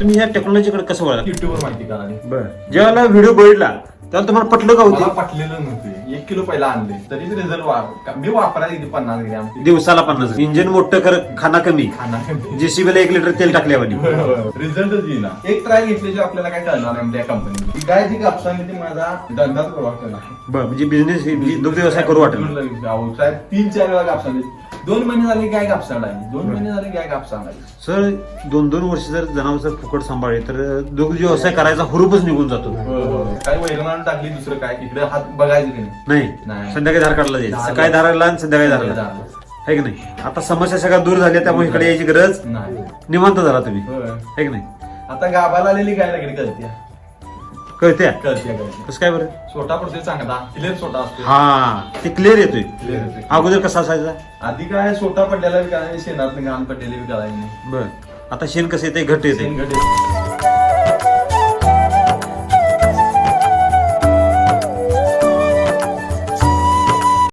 तुम्ही ह्या टेक्नॉलॉजीकडे कसं वळला? युट्यूबवर माहिती कळाली बर. ज्यावेळेला व्हिडिओ बघितला त्यावेळेला तुम्हाला पटलं का मला होती पटलेलं नव्हते. एक किलो पहिला आणले. तरी रिझल्ट मी वापरायला किती पन्नास ग्रॅम? दिवसाला पन्नास इंजिन मोठं कर खाना कमी. खाना जेसीबीला एक लिटर तेल टाकल्यावानी रिझल्टच येईना. एक ट्राय घेतल्याशिवाय आपल्याला काय कळणार नाही त्या कंपनी काय जी कापसाने ते माझा धंदाच प्रभाव केला. बर म्हणजे बिझनेस दुग्ध व्यवसाय करू वाटेल. अहो, साहेब तीन चार वेळा कापसाने दोन महिने झाले गाय कापसाला आली दोन महिने झाले गाय कापसाला आली सर दोन दोन वर्ष जर जनावर जर फुकट सांभाळले तर दुग्ध व्यवसाय करायचा हुरूपच निघून जातो. काय वैरण टाकली दुसरं काय? इकडे हात बघायचं की नाही? नाही. नाही. संध्याकाळी धार काढला जाईल. सकाळी धारायला आणि संध्याकाळी धारायला झालं. आहे की नाही? आता समस्या सगळ्या दूर झाल्या त्यामुळे इकडे यायची गरज नाही. निवांत झाला तुम्ही. होय. आहे की नाही? आता गाभाला आलेली गाय लगेच कळते कळत्या? कळते कळते कसं काय बरं? छोटा पडतोय चांगला क्लिअर छोटा असतो हा ते क्लिअर येतोय. Clear येतोय. अगोदर कसा असायचा? आधी काय छोटा पडलेला बी काय शेणात घाण पडलेली बी काय नाही. बर. आता शेण कसं येते घट येते शेणखत येते.